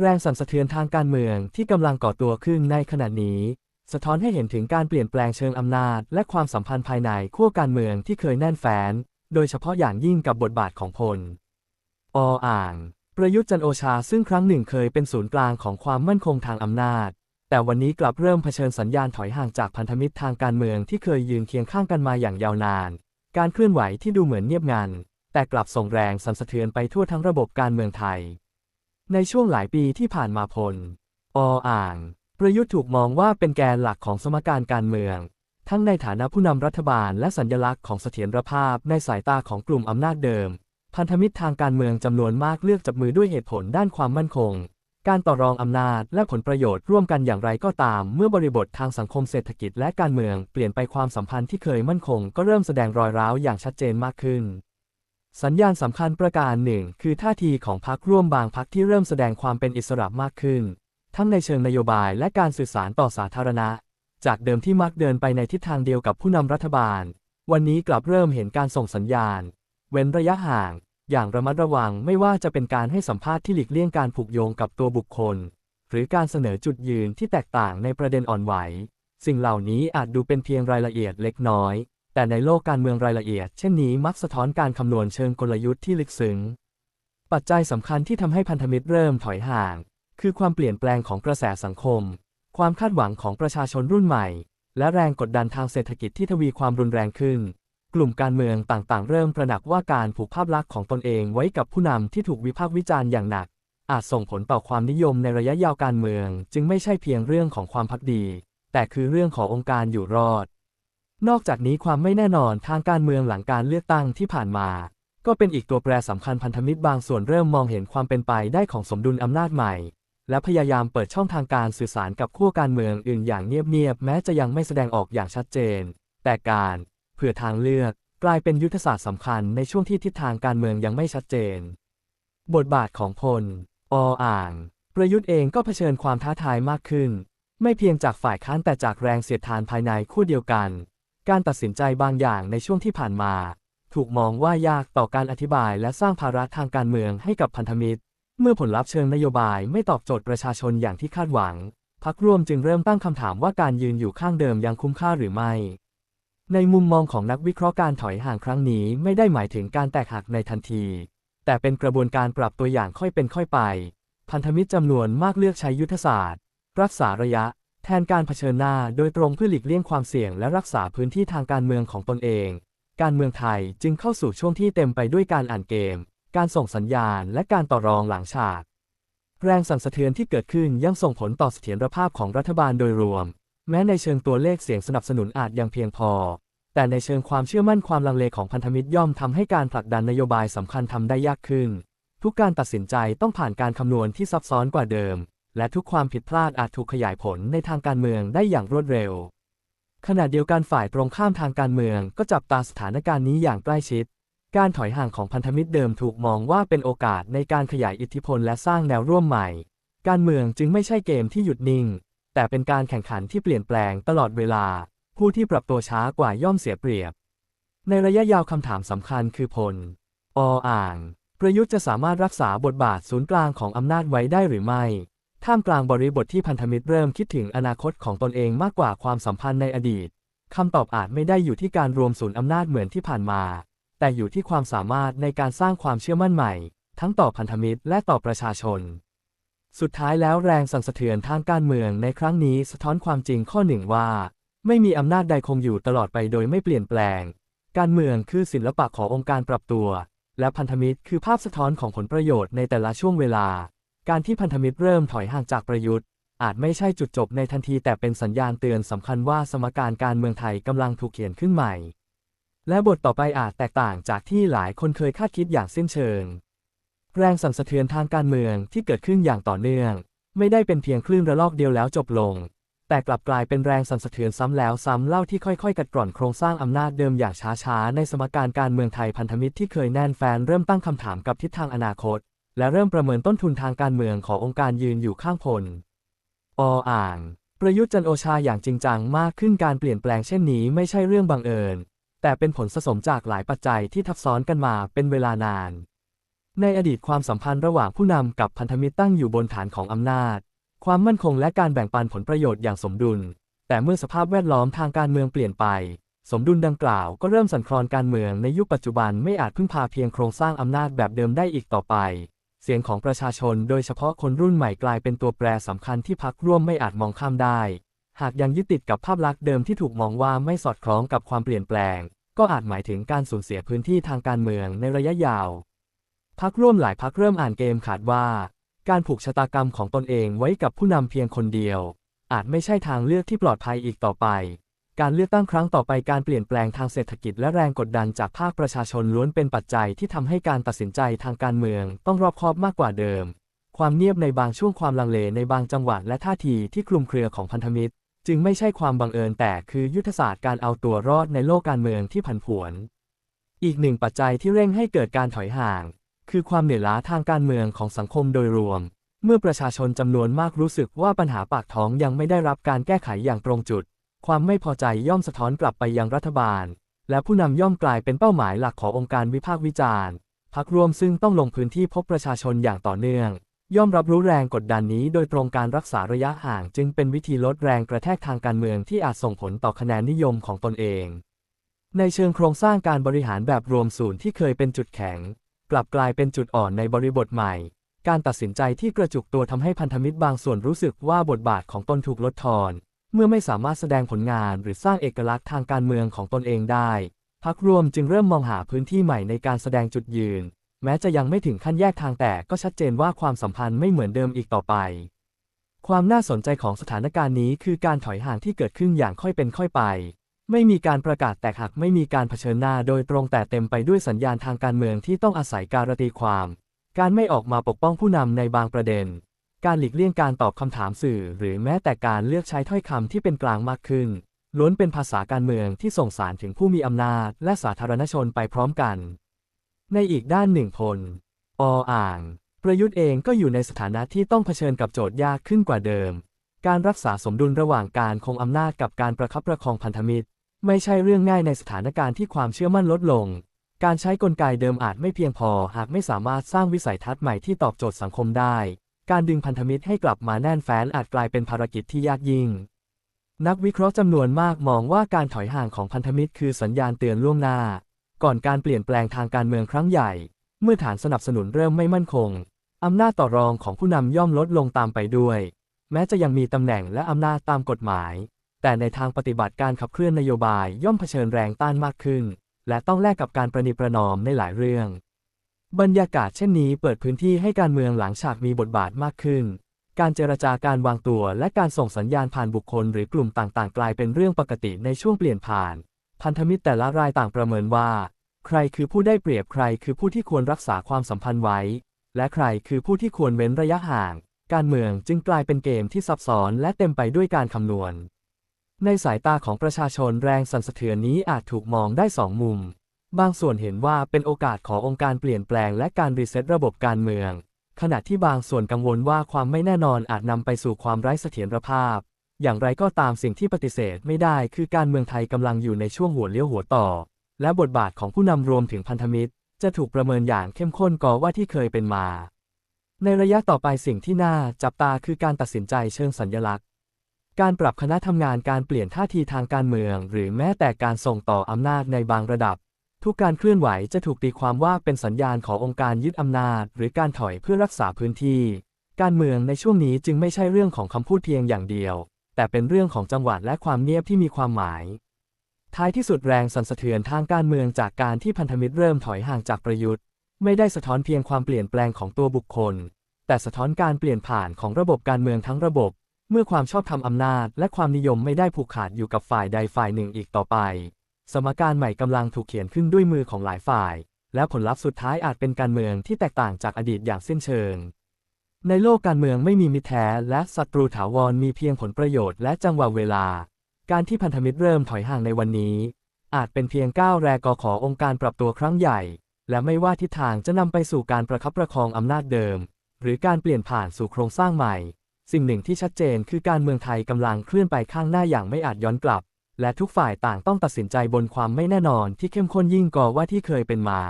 แรงสั่นสะเทือนทางการเมืองที่กำลังก่อตัวขึ้นในขณะนี้ สะท้อนให้เห็นถึงการเปลี่ยนแปลงเชิงอำนาจ และความสัมพันธ์ภายในขั้วการเมืองที่เคยแน่นแฟ้น โดยเฉพาะอย่างยิ่งกับบทบาทของพล ออ่าง ประยุทธ์จันโอชาซึ่งครั้งหนึ่งเคยเป็นศูนย์กลางของความมั่นคงทางอำนาจ แต่วันนี้กลับเริ่มเผชิญสัญญาณถอยห่างจากพันธมิตรทางการเมืองที่เคยยืนเคียงข้างกันมาอย่างยาวนาน การเคลื่อนไหวที่ดูเหมือนเงียบงันแต่กลับส่งแรงสั่นสะเทือนไปทั่วทั้งระบบการเมืองไทย ในช่วงหลายปีที่ผ่านมาพล ออ่าง ประยุทธ์ถูกมองว่าเป็นแกนหลักของสมการการเมือง ทั้งในฐานะผู้นำรัฐบาลและสัญลักษณ์ของเสถียรภาพในสายตาของกลุ่มอำนาจเดิม พันธมิตรทางการเมืองจำนวนมากเลือกจับมือด้วยเหตุผลด้านความมั่นคง การต่อรองอำนาจและผลประโยชน์ร่วมกันอย่างไรก็ตาม เมื่อบริบททางสังคมเศรษฐกิจและการเมืองเปลี่ยนไปความสัมพันธ์ที่เคยมั่นคง ก็เริ่มแสดงรอยร้าวอย่างชัดเจนมากขึ้น สัญญาณสำคัญประการหนึ่งคือท่าทีของพรรคร่วมบางพรรคที่เริ่มแสดงความเป็นอิสระมากขึ้น ทั้งในเชิงนโยบายและการสื่อสารต่อสาธารณะ จากเดิมที่มักเดินไปในทิศทางเดียวกับผู้นำรัฐบาล วันนี้กลับเริ่มเห็นการส่งสัญญาณ เว้นระยะห่าง อย่างระมัดระวังไม่ว่าจะเป็นการให้สัมภาษณ์ที่หลีกเลี่ยงการผูกโยงกับตัวบุคคล หรือการเสนอจุดยืนที่แตกต่างในประเด็นอ่อนไหว สิ่งเหล่านี้อาจดูเป็นเพียงรายละเอียดเล็กน้อย แต่ในโลกการเมืองรายละเอียด เช่นนี้มักสะท้อนการคำนวณเชิงกลยุทธ์ที่ลึกซึ้ง ปัจจัยสำคัญที่ทำให้พันธมิตรเริ่มถอยห่าง คือความเปลี่ยนแปลงของกระแสสังคม ความคาดหวังของประชาชนรุ่นใหม่ และแรงกดดันทางเศรษฐกิจที่ทวีความรุนแรงขึ้น กลุ่มการเมืองต่างๆ เริ่มประหนักว่าการผูกภาพลักษณ์ของตนเองไว้กับผู้นำที่ถูกวิพากษ์วิจารณ์อย่างหนัก อาจส่งผลต่อความนิยมในระยะยาวการเมือง จึงไม่ใช่เพียงเรื่องของความพักดี แต่คือเรื่องขององค์การอยู่รอด นอกจากนี้ความไม่แน่นอนทางการเมืองหลังการเลือกตั้งที่ผ่านมา ก็เป็นอีกตัวแปรสำคัญพันธมิตรบางส่วนเริ่มมองเห็นความเป็นไปได้ของสมดุลอำนาจใหม่ และพยายามเปิดช่องทางการสื่อสารกับขั้วการเมืองอื่นอย่างเงียบๆแม้จะยังไม่แสดงออกอย่างชัดเจน แต่การเผื่อทางเลือกกลายเป็นยุทธศาสตร์สำคัญในช่วงที่ทิศทางการเมืองยังไม่ชัดเจน บทบาทของพล ออ่าง ประยุทธ์เองก็เผชิญความท้าทายมากขึ้น ไม่เพียงจากฝ่ายค้านแต่จากแรงเสียดทานภายในคู่เดียวกัน การตัดสินใจบางอย่างในช่วงที่ผ่านมา ถูกมองว่ายากต่อการอธิบายและสร้างภาระทางการเมืองให้กับพันธมิตร เมื่อผลลัพธ์เชิงนโยบายไม่ตอบโจทย์ประชาชนอย่างที่คาดหวังพักร่วมจึงเริ่มตั้งคำถามว่าการยืนอยู่ข้างเดิมยังคุ้มค่าหรือไม่ ในมุมมองของนักวิเคราะห์การถอยห่างครั้งนี้ไม่ได้หมายถึงการแตกหักในทันที แต่เป็นกระบวนการปรับตัวอย่างค่อยเป็นค่อยไป พันธมิตรจำนวนมากเลือกใช้ยุทธศาสตร์ รักษาระยะ แทนการเผชิญหน้าโดยตรงเพื่อหลีกเลี่ยงความเสี่ยงและรักษาพื้นที่ทางการเมืองของตนเอง การเมืองไทยจึงเข้าสู่ช่วงที่เต็มไปด้วยการอ่านเกม การส่งสัญญาณ และการต่อรองหลังฉาก แรงสั่นสะเทือนที่เกิดขึ้นยังส่งผลต่อเสถียรภาพของรัฐบาลโดยรวม แม้ในเชิงตัวเลขเสียงสนับสนุนอาจยังเพียงพอ แต่ในเชิงความเชื่อมั่นความลังเลของพันธมิตรย่อมทำให้การผลักดันนโยบายสำคัญทำได้ยากขึ้น ทุกการตัดสินใจต้องผ่านการคำนวณที่ซับซ้อนกว่าเดิม และทุกความผิดพลาดอาจถูกขยายผลในทางการเมืองได้อย่างรวดเร็ว ขณะเดียวกันฝ่ายตรงข้ามทางการเมืองก็จับตาสถานการณ์นี้อย่างใกล้ชิด การถอยห่างของพันธมิตรเดิมถูกมองว่าเป็นโอกาสในการขยายอิทธิพลและสร้างแนวร่วมใหม่ การเมืองจึงไม่ใช่เกมที่หยุดนิ่ง แต่เป็นการแข่งขันที่เปลี่ยนแปลงตลอดเวลา ผู้ที่ปรับตัวช้ากว่าย่อมเสียเปรียบ ในระยะยาวคำถามสำคัญคือพลออ่าง ประยุทธ์จะสามารถรักษาบทบาทศูนย์กลางของอำนาจไว้ได้หรือไม่ ท่ามกลางบริบทที่พันธมิตรเริ่มคิดถึงอนาคตของตนเองมากกว่าความสัมพันธ์ในอดีตคำตอบอาจไม่ได้อยู่ที่การรวมศูนย์อำนาจเหมือนที่ผ่านมา แต่อยู่ที่ความสามารถในการสร้างความเชื่อมั่นใหม่ ทั้งต่อพันธมิตรและต่อประชาชน สุดท้ายแล้วแรงสั่นสะเทือนทางการเมืองในครั้งนี้สะท้อนความจริงข้อหนึ่งว่า ไม่มีอำนาจใดคงอยู่ตลอดไปโดยไม่เปลี่ยนแปลง การเมืองคือศิลปะขององค์การปรับตัว และพันธมิตรคือภาพสะท้อนของผลประโยชน์ในแต่ละช่วงเวลา การที่พันธมิตรเริ่มถอยห่างจากประยุทธ์ อาจไม่ใช่จุดจบในทันทีแต่เป็นสัญญาณเตือนสำคัญว่าสมการการเมืองไทยกำลังถูกเขียนขึ้นใหม่ และบทต่อไปอาจแตกต่างจากที่หลายคนเคยคาดคิดอย่างสิ้นเชิง แรงสั่นสะเทือนทางการเมืองที่เกิดขึ้นอย่างต่อเนื่อง ไม่ได้เป็นเพียงคลื่นระลอกเดียวแล้วจบลง แต่กลับกลายเป็นแรงสั่นสะเทือนซ้ำแล้วซ้ำเล่าที่ค่อยๆ กัดกร่อนโครงสร้างอำนาจเดิมอย่างช้าๆในสมการการเมืองไทยพันธมิตรที่เคยแน่นแฟนเริ่มตั้งคำถามกับทิศทางอนาคต และเริ่มประเมินต้นทุนทางการเมืองขององค์การยืนอยู่ข้างพล ออ่าง ประยุทธ์จันโอชาอย่างจริงจังมากขึ้นการเปลี่ยนแปลงเช่นนี้ไม่ใช่เรื่องบังเอิญ แต่เป็นผลสะสมจากหลายปัจจัยที่ทับซ้อนกันมาเป็นเวลานาน ในอดีตความสัมพันธ์ระหว่างผู้นำกับพันธมิตรตั้งอยู่บนฐานของอำนาจ ความมั่นคงและการแบ่งปันผลประโยชน์อย่างสมดุล แต่เมื่อสภาพแวดล้อมทางการเมืองเปลี่ยนไป สมดุลดังกล่าวก็เริ่มสั่นคลอนการเมืองในยุคปัจจุบันไม่อาจพึ่งพาเพียงโครงสร้างอำนาจแบบเดิมได้อีกต่อไป เสียงของประชาชนโดยเฉพาะคนรุ่นใหม่กลายเป็นตัวแปรสำคัญที่พักร่วมไม่อาจมองข้ามได้ หากยังยึดติดกับภาพลักษณ์เดิมที่ถูกมองว่าไม่สอดคล้องกับความเปลี่ยนแปลง ก็อาจหมายถึงการสูญเสียพื้นที่ทางการเมืองในระยะยาวพักร่วมหลายพักเริ่มอ่านเกมขาดว่า การผูกชะตากรรมของตนเองไว้กับผู้นำเพียงคนเดียว อาจไม่ใช่ทางเลือกที่ปลอดภัยอีกต่อไป การเลือกตั้งครั้งต่อไปการเปลี่ยนแปลงทางเศรษฐกิจและแรงกดดันจากภาคประชาชนล้วนเป็นปัจจัยที่ทำให้การตัดสินใจทางการเมืองต้องรอบคอบมากกว่าเดิม ความเงียบในบางช่วงความลังเลในบางจังหวะและท่าทีที่คลุมเครือของพันธมิตร จึงไม่ใช่ความบังเอิญแต่คือยุทธศาสตร์การเอาตัวรอดในโลกการเมืองที่ผันผวน อีกหนึ่งปัจจัยที่เร่งให้เกิดการถอยห่าง คือความเหนื่อยล้าทางการเมืองของสังคมโดยรวม เมื่อประชาชนจำนวนมากรู้สึกว่าปัญหาปากท้องยังไม่ได้รับการแก้ไขอย่างตรงจุด ความไม่พอใจย่อมสะท้อนกลับไปยังรัฐบาล และผู้นำย่อมกลายเป็นเป้าหมายหลักขององค์การวิพากษ์วิจารณ์พักร่วมซึ่งต้องลงพื้นที่พบประชาชนอย่างต่อเนื่อง ย่อมรับรู้แรงกดดันนี้โดยตรงการรักษาระยะห่างจึงเป็นวิธีลดแรงกระแทกทางการเมืองที่อาจส่งผลต่อคะแนนนิยมของตนเอง ในเชิงโครงสร้างการบริหารแบบรวมศูนย์ที่เคยเป็นจุดแข็ง กลับกลายเป็นจุดอ่อนในบริบทใหม่ การตัดสินใจที่กระจุกตัวทำให้พันธมิตรบางส่วนรู้สึกว่าบทบาทของตนถูกลดทอน เมื่อไม่สามารถแสดงผลงานหรือสร้างเอกลักษณ์ทางการเมืองของตนเองได้พักรวมจึงเริ่มมองหาพื้นที่ใหม่ในการแสดงจุดยืน แม้จะยังไม่ถึงขั้นแยกทางแต่ก็ชัดเจนว่าความสัมพันธ์ไม่เหมือนเดิมอีกต่อไป ความน่าสนใจของสถานการณ์นี้คือการถอยห่างที่เกิดขึ้นอย่างค่อยเป็นค่อยไป ไม่มีการประกาศแตกหักไม่มีการเผชิญหน้าโดยตรงแต่เต็มไปด้วยสัญญาณทางการเมืองที่ต้องอาศัยการตีความ การไม่ออกมาปกป้องผู้นำในบางประเด็น การหลีกเลี่ยงการตอบคำถามสื่อ หรือแม้แต่การเลือกใช้ถ้อยคำที่เป็นกลางมากขึ้น ล้วนเป็นภาษาการเมืองที่ส่งสารถึงผู้มีอำนาจ และสาธารณชนไปพร้อมกัน ในอีกด้านหนึ่งพล ออ่าง ประยุทธ์เองก็อยู่ในสถานะที่ต้องเผชิญกับโจทย์ยากขึ้นกว่าเดิม การรักษาสมดุลระหว่างการคงอำนาจกับการประคับประคองพันธมิตร ไม่ใช่เรื่องง่ายในสถานการณ์ที่ความเชื่อมั่นลดลง การใช้กลไกเดิมอาจไม่เพียงพอ หากไม่สามารถสร้างวิสัยทัศน์ใหม่ที่ตอบโจทย์สังคมได้ การดึงพันธมิตรให้กลับมาแน่นแฟ้นอาจกลายเป็นภารกิจที่ยากยิ่ง นักวิเคราะห์จำนวนมากมองว่าการถอยห่างของพันธมิตรคือสัญญาณเตือนล่วงหน้า ก่อนการเปลี่ยนแปลงทางการเมืองครั้งใหญ่ เมื่อฐานสนับสนุนเริ่มไม่มั่นคง อำนาจต่อรองของผู้นำย่อมลดลงตามไปด้วย แม้จะยังมีตำแหน่งและอำนาจตามกฎหมาย แต่ในทางปฏิบัติการขับเคลื่อนนโยบายย่อมเผชิญแรงต้านมากขึ้น และต้องแลกกับการประนีประนอมในหลายเรื่อง บรรยากาศเช่นนี้เปิดพื้นที่ให้การเมืองหลังฉากมีบทบาทมากขึ้น การเจรจาการวางตัวและการส่งสัญญาณผ่านบุคคลหรือกลุ่มต่างๆ กลายเป็นเรื่องปกติในช่วงเปลี่ยนผ่าน พันธมิตรแต่ละรายต่างประเมินว่า ใครคือผู้ได้เปรียบใครคือผู้ที่ควรรักษาความสัมพันธ์ไว้ และใครคือผู้ที่ควรเว้นระยะห่าง การเมืองจึงกลายเป็นเกมที่ซับซ้อนและเต็มไปด้วยการคำนวณ ในสายตาของประชาชนแรงสั่นสะเทือนนี้อาจถูกมองได้สองมุม บางส่วนเห็นว่าเป็นโอกาสขององค์การเปลี่ยนแปลงและการรีเซ็ตระบบการเมือง ขณะที่บางส่วนกังวลว่าความไม่แน่นอนอาจนำไปสู่ความไร้เสถียรภาพ อย่างไรก็ตามสิ่งที่ปฏิเสธไม่ได้คือการเมืองไทยกำลังอยู่ในช่วงหัวเลี้ยวหัวต่อ และบทบาทของผู้นำรวมถึงพันธมิตร จะถูกประเมินอย่างเข้มข้นกว่าที่เคยเป็นมา ในระยะต่อไปสิ่งที่น่าจับตาคือการตัดสินใจเชิงสัญญลักษณ์การปรับคณะทำงานการเปลี่ยนท่าทีทางการเมือง หรือแม้แต่การส่งต่ออำนาจในบางระดับ ทุกการเคลื่อนไหวจะถูกตีความว่าเป็นสัญญาณขององค์การยึดอำนาจ หรือการถอยเพื่อรักษาพื้นที่ การเมืองในช่วงนี้จึงไม่ใช่เรื่องของคำพูดเพียงอย่างเดียว แต่เป็นเรื่องของจังหวะและความเงียบที่มีความหมาย ท้ายที่สุดแรงสั่นสะเทือนทางการเมืองจากการที่พันธมิตรเริ่มถอยห่างจากประยุทธ์ ไม่ได้สะท้อนเพียงความเปลี่ยนแปลงของตัวบุคคล แต่สะท้อนการเปลี่ยนผ่านของระบบการเมืองทั้งระบบ เมื่อความชอบธรรมอำนาจ และความนิยมไม่ได้ผูกขาดอยู่กับฝ่ายใดฝ่ายหนึ่งอีกต่อไป สมการใหม่กำลังถูกเขียนขึ้นด้วยมือของหลายฝ่าย และผลลัพธ์สุดท้ายอาจเป็นการเมืองที่แตกต่างจากอดีตอย่างสิ้นเชิง ในโลกการเมืองไม่มีมิตรแท้และศัตรูถาวรมีเพียงผลประโยชน์และจังหวะเวลา การที่พันธมิตรเริ่มถอยห่างในวันนี้ อาจเป็นเพียงก้าวแรกกอขอองค์การปรับตัวครั้งใหญ่ และไม่ว่าทิศทางจะนำไปสู่การประคับประคองอำนาจเดิม หรือการเปลี่ยนผ่านสู่โครงสร้างใหม่ สิ่งหนึ่งที่ชัดเจนคือการเมืองไทยกำลังเคลื่อนไปข้างหน้าอย่างไม่อาจย้อนกลับ และทุกฝ่ายต่างต้องตัดสินใจบนความไม่แน่นอนที่เข้มข้นยิ่งกว่าที่เคยเป็นมา